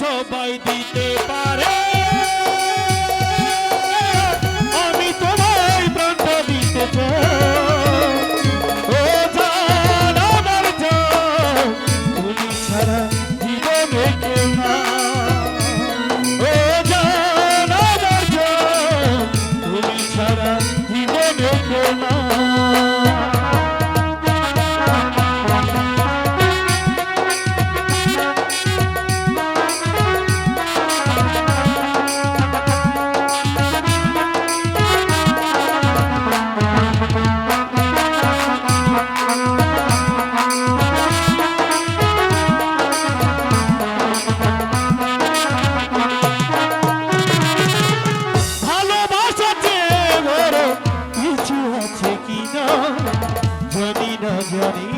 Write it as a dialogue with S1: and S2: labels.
S1: সবাই দিতে পারে। আমি তোমায় প্রাণটা দিতে চাই। ও জানা, আমার জান তুমি ছাড়া জীবনে কেউ না Yeah.